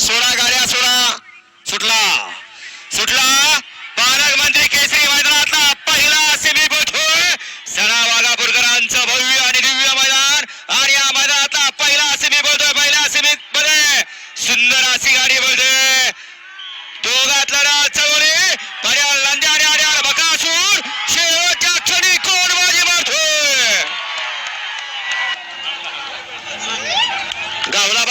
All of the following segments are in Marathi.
सोडा गाड्या सोडा. सुटला. सुटला. पालकमंत्री केसरी मैदानातला पहिला सेमी होय. सणा वाघापूरकरांचं भव्य आणि दिव्य मैदान. आणि या मैदानातला पहिला सेमी बोलतोय पहिल्या सेमी मध्ये सुंदर अशी गाडी बोलते दोघातला डाव चौरे. पर्याल नंद्या आणि बकासूर. शेवटच्या क्षणी कोण बाजी मारतोय गावला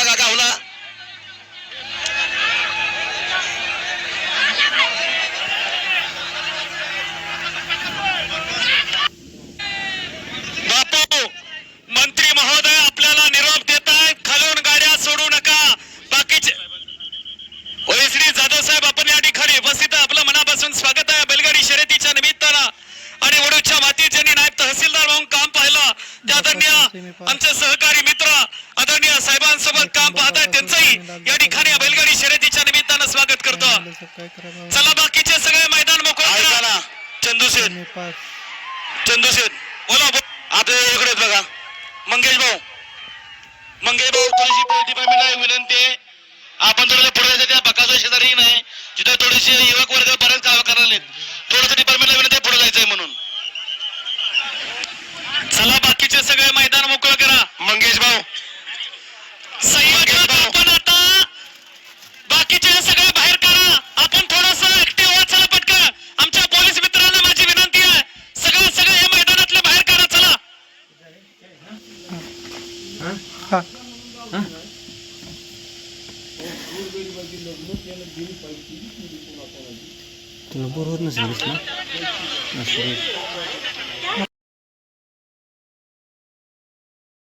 बापू मंत्री महोदय आपल्याला निरोप देत आहेत खालून गाड्या सोडू नका बाकीचे ओएसडी जाधव साहेब आपण या ठिकाणी उपस्थित. आपलं मनापासून स्वागत आहे. बैलगाडी शर्यतीच्या निमित्तानं आणि वडूच्या मातीत ज्यांनी नायब तहसीलदार म्हणून काम पाहिलं त्या आदरणीय आमचे सहकारी मित्र आदरणीय साहेबांसोबत काम पाहत आहेत. त्यांचंही या ठिकाणी बैलगाडी शर्यतीच्या निमित्तानं स्वागत करतो. चला बाकीचे सगळे मैदान मोकळे करा. चंदू शेठ. चंदू शेठ बोला. आपल्या इकडे बघा. मंगेश भाऊ. मंगेश भाऊ डिपार्टमेंटला एक विनंती आहे. आपण थोडं पुढे जायचं त्या बकासो शेजारी नाही जिथे थोडेसे युवक वर्ग बरेच काम करायला थोडस डिपार्टमेंटला विनंती पुढे जायचंय म्हणून. चला बाकीचे सगळे मैदान मोकळं करा. मंगेश भाऊ. संयोजक आपण आता बाकीचे सगळे बाहेर करा. आपण थोडस ऍक्टिव्ह व्हा चला पटकन. आमच्या पोलीस मित्रांना माझी विनंती आहे. सगळं सगळं हे मैदानातले बाहेर करा चला. तुला बोर होत नसेल ना